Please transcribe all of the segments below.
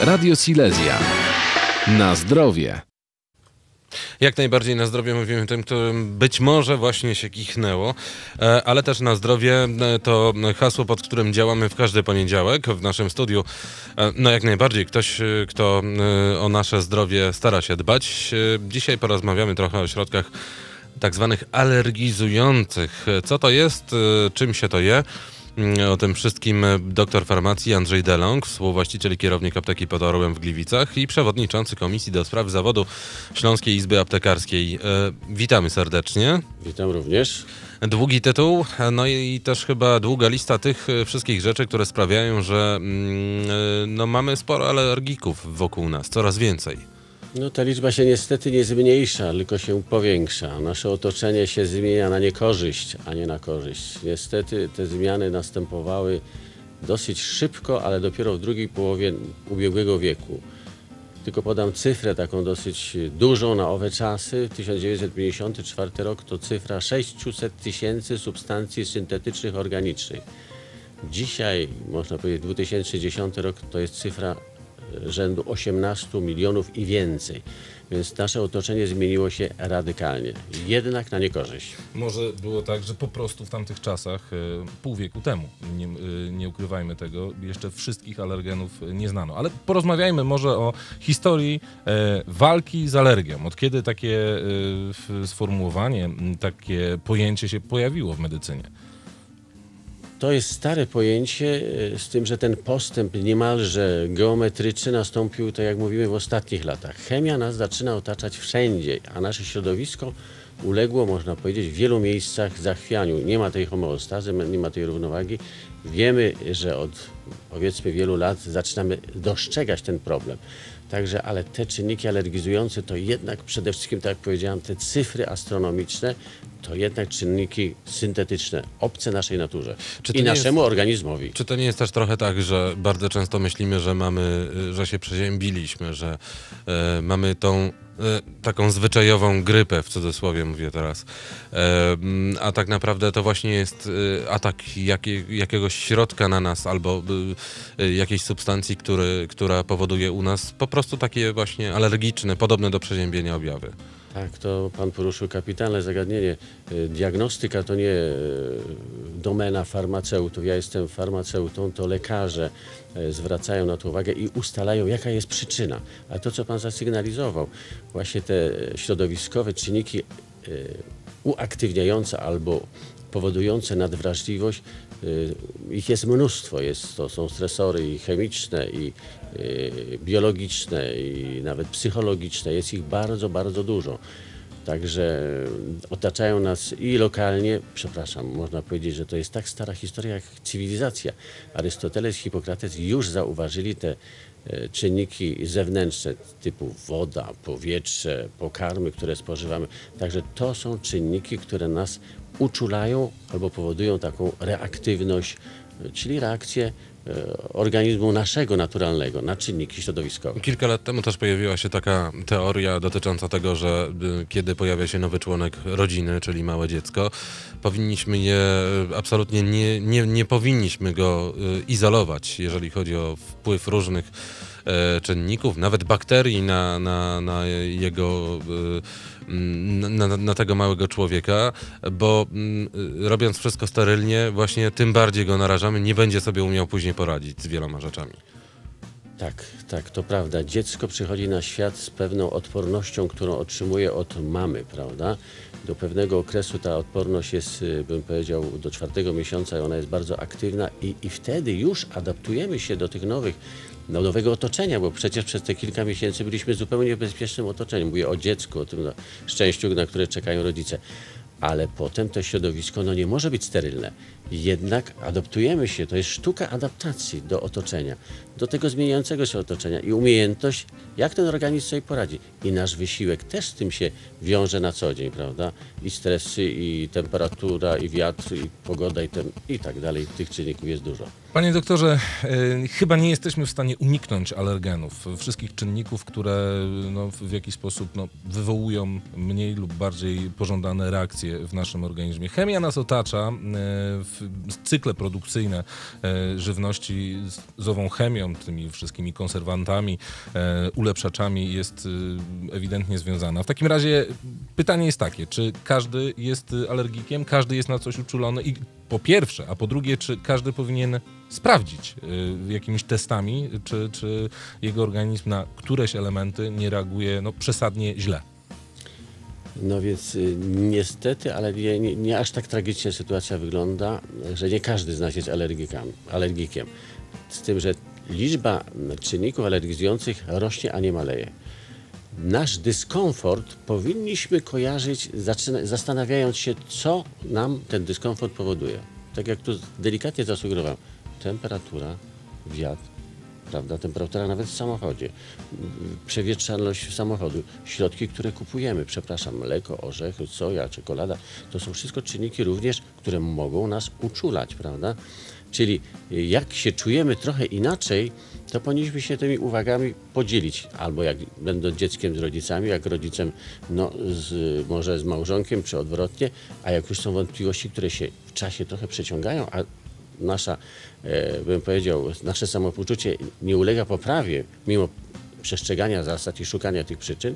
Radio Silesia. Na zdrowie. Jak najbardziej na zdrowie mówimy tym, którym być może właśnie się kichnęło, e, ale też na zdrowie e, to hasło, pod którym działamy w każdy poniedziałek w naszym studiu. E, No jak najbardziej ktoś, kto o nasze zdrowie stara się dbać. Dzisiaj porozmawiamy trochę o środkach tak zwanych alergizujących. Co to jest, czym się to je? O tym wszystkim doktor farmacji Andrzej Delong, współwłaściciel i kierownik apteki pod Orłem w Gliwicach i przewodniczący Komisji do Spraw Zawodu Śląskiej Izby Aptekarskiej. E, Witamy serdecznie. Witam również. Długi tytuł, no i też chyba długa lista tych e, wszystkich rzeczy, które sprawiają, że mm, e, no, mamy sporo alergików wokół nas, coraz więcej. No ta liczba się niestety nie zmniejsza, tylko się powiększa. Nasze otoczenie się zmienia na niekorzyść, a nie na korzyść. Niestety te zmiany następowały dosyć szybko, ale dopiero w drugiej połowie ubiegłego wieku. Tylko podam cyfrę taką dosyć dużą na owe czasy. 1954 rok to cyfra 600 tysięcy substancji syntetycznych organicznych. Dzisiaj, można powiedzieć, 2010 rok to jest cyfra rzędu 18 milionów i więcej. Więc nasze otoczenie zmieniło się radykalnie, jednak na niekorzyść. Może było tak, że po prostu w tamtych czasach, e, pół wieku temu, nie, e, nie ukrywajmy tego, jeszcze wszystkich alergenów e, nie znano. Ale porozmawiajmy może o historii walki z alergią. Od kiedy takie sformułowanie, takie pojęcie się pojawiło w medycynie? To jest stare pojęcie, e, z tym, że ten postęp niemalże geometryczny nastąpił, tak jak mówimy, w ostatnich latach. Chemia nas zaczyna otaczać wszędzie, a nasze środowisko uległo, można powiedzieć, w wielu miejscach zachwianiu. Nie ma tej homeostazy, nie ma tej równowagi. Wiemy, że od powiedzmy wielu lat zaczynamy dostrzegać ten problem. Także, ale te czynniki alergizujące to jednak przede wszystkim, tak jak powiedziałem, te cyfry astronomiczne to jednak czynniki syntetyczne, obce naszej naturze i naszemu organizmowi. Czy to nie jest też trochę tak, że bardzo często myślimy, że mamy, y, że się przeziębiliśmy, że e, mamy tą taką zwyczajową grypę, w cudzysłowie mówię teraz, e, mm, a tak naprawdę to właśnie jest e, atak jakie, jakiegoś środka na nas albo jakiejś substancji, który, która powoduje u nas po prostu takie właśnie alergiczne, podobne do przeziębienia objawy. Tak, to pan poruszył kapitalne zagadnienie. Diagnostyka to nie domena farmaceutów. Ja jestem farmaceutą, to lekarze y, zwracają na to uwagę i ustalają, jaka jest przyczyna. A to, co pan zasygnalizował, właśnie te środowiskowe czynniki y, uaktywniające albo powodujące nadwrażliwość, y, ich jest mnóstwo. Jest, to są stresory i chemiczne, i biologiczne, i nawet psychologiczne. Jest ich bardzo, bardzo dużo. Także otaczają nas i lokalnie, przepraszam, można powiedzieć, że to jest tak stara historia jak cywilizacja. Arystoteles, Hipokrates już zauważyli te e, czynniki zewnętrzne typu woda, powietrze, pokarmy, które spożywamy. Także to są czynniki, które nas uczulają albo powodują taką reaktywność, czyli reakcję e, organizmu naszego naturalnego na czynniki środowiskowe. Kilka lat temu też pojawiła się taka teoria dotycząca tego, że y, kiedy pojawia się nowy członek rodziny, czyli małe dziecko, powinniśmy je y, absolutnie nie, nie, nie powinniśmy go izolować, jeżeli chodzi o wpływ różnych e, czynników, nawet bakterii na, na, na jego mm, na, na tego małego człowieka, bo y, robiąc wszystko sterylnie, właśnie tym bardziej go narażamy, nie będzie sobie umiał później poradzić z wieloma rzeczami. Tak, tak, to prawda. Dziecko przychodzi na świat z pewną odpornością, którą otrzymuje od mamy, prawda? Do pewnego okresu ta odporność jest, bym powiedział, do czwartego miesiąca i ona jest bardzo aktywna i, i wtedy już adaptujemy się do tych nowych, do nowego otoczenia, bo przecież przez te kilka miesięcy byliśmy zupełnie w bezpiecznym otoczeniu. Mówię o dziecku, o tym no, szczęściu, na które czekają rodzice. Ale potem to środowisko no, nie może być sterylne. Jednak adaptujemy się, to jest sztuka adaptacji do otoczenia, do tego zmieniającego się otoczenia i umiejętność, jak ten organizm sobie poradzi. I nasz wysiłek też z tym się wiąże na co dzień, prawda? I stresy, i temperatura, i wiatr, i pogoda, i, tem, i tak dalej. Tych czynników jest dużo. Panie doktorze, e, chyba nie jesteśmy w stanie uniknąć alergenów, wszystkich czynników, które no, w jakiś sposób no, wywołują mniej lub bardziej pożądane reakcje w naszym organizmie. Chemia nas otacza, w cykle produkcyjne e, żywności z- ową chemią, tymi wszystkimi konserwantami, e, ulepszaczami jest e, ewidentnie związana. W takim razie pytanie jest takie, czy każdy jest alergikiem, każdy jest na coś uczulony i po pierwsze, a po drugie, czy każdy powinien sprawdzić y, jakimiś testami, czy, czy jego organizm na któreś elementy nie reaguje no, przesadnie źle. No więc y, niestety, ale nie, nie, nie aż tak tragicznie sytuacja wygląda, że nie każdy z nas jest alergikiem. Z tym, że liczba czynników alergizujących rośnie, a nie maleje. Nasz dyskomfort powinniśmy kojarzyć, zastanawiając się, co nam ten dyskomfort powoduje. Tak jak tu delikatnie zasugerowałem, temperatura, wiatr, prawda, temperatura nawet w samochodzie, przewietrzalność samochodu, środki, które kupujemy, przepraszam, mleko, orzechy, soja, czekolada, to są wszystko czynniki również, które mogą nas uczulać, prawda? Czyli jak się czujemy trochę inaczej, to powinniśmy się tymi uwagami podzielić. Albo jak będąc dzieckiem z rodzicami, jak rodzicem, no z, może z małżonkiem, czy odwrotnie, a jak już są wątpliwości, które się w czasie trochę przeciągają, a nasza, e, bym powiedział, nasze samopoczucie nie ulega poprawie, mimo przestrzegania zasad i szukania tych przyczyn,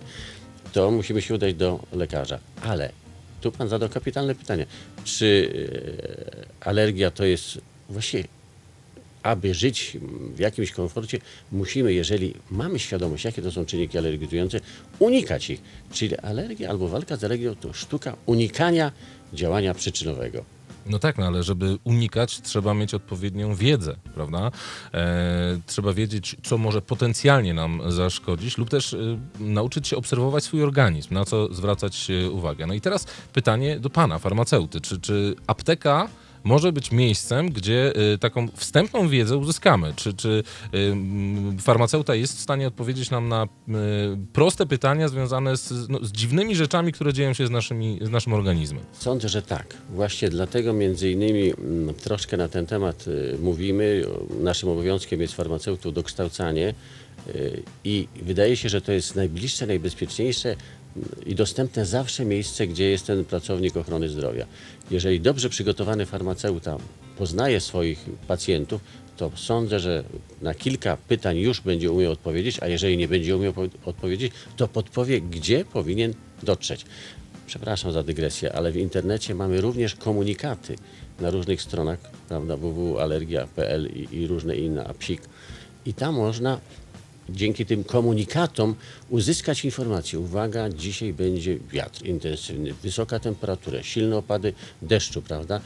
to musimy się udać do lekarza. Ale tu pan zadał kapitalne pytanie. Czy e, alergia to jest właściwie aby żyć w jakimś komforcie, musimy, jeżeli mamy świadomość, jakie to są czynniki alergizujące, unikać ich. Czyli alergia albo walka z alergią to sztuka unikania działania przyczynowego. No tak, no ale żeby unikać, trzeba mieć odpowiednią wiedzę, prawda? E, trzeba wiedzieć, co może potencjalnie nam zaszkodzić, lub też e, nauczyć się obserwować swój organizm, na co zwracać e, uwagę. No i teraz pytanie do pana, farmaceuty. Czy, czy apteka może być miejscem, gdzie y, taką wstępną wiedzę uzyskamy. Czy, czy y, farmaceuta jest w stanie odpowiedzieć nam na y, proste pytania związane z, no, z dziwnymi rzeczami, które dzieją się z, naszymi, z naszym organizmem? Sądzę, że tak. Właśnie dlatego między innymi mm, troszkę na ten temat mówimy. Naszym obowiązkiem jest farmaceutów dokształcanie i wydaje się, że to jest najbliższe, najbezpieczniejsze i dostępne zawsze miejsce, gdzie jest ten pracownik ochrony zdrowia. Jeżeli dobrze przygotowany farmaceuta poznaje swoich pacjentów, to sądzę, że na kilka pytań już będzie umiał odpowiedzieć, a jeżeli nie będzie umiał po- odpowiedzieć, to podpowie, gdzie powinien dotrzeć. Przepraszam za dygresję, ale w internecie mamy również komunikaty na różnych stronach, prawda, www.alergia.pl i, i różne inne, a psik. I tam można dzięki tym komunikatom uzyskać informację. Uwaga, dzisiaj będzie wiatr intensywny, wysoka temperatura, silne opady deszczu, prawda?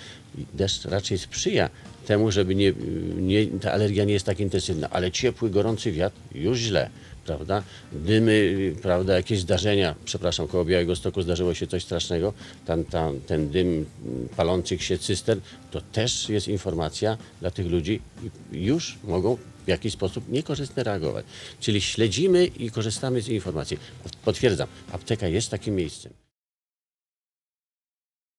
Deszcz raczej sprzyja temu, żeby nie, nie, ta alergia nie jest tak intensywna, ale ciepły, gorący wiatr już źle, prawda? Dymy, prawda, jakieś zdarzenia, przepraszam, koło Białego Stoku zdarzyło się coś strasznego, tam, tam, ten dym palących się cystern, to też jest informacja dla tych ludzi już mogą w jakiś sposób niekorzystnie reagować. Czyli śledzimy i korzystamy z informacji. Potwierdzam, apteka jest takim miejscem.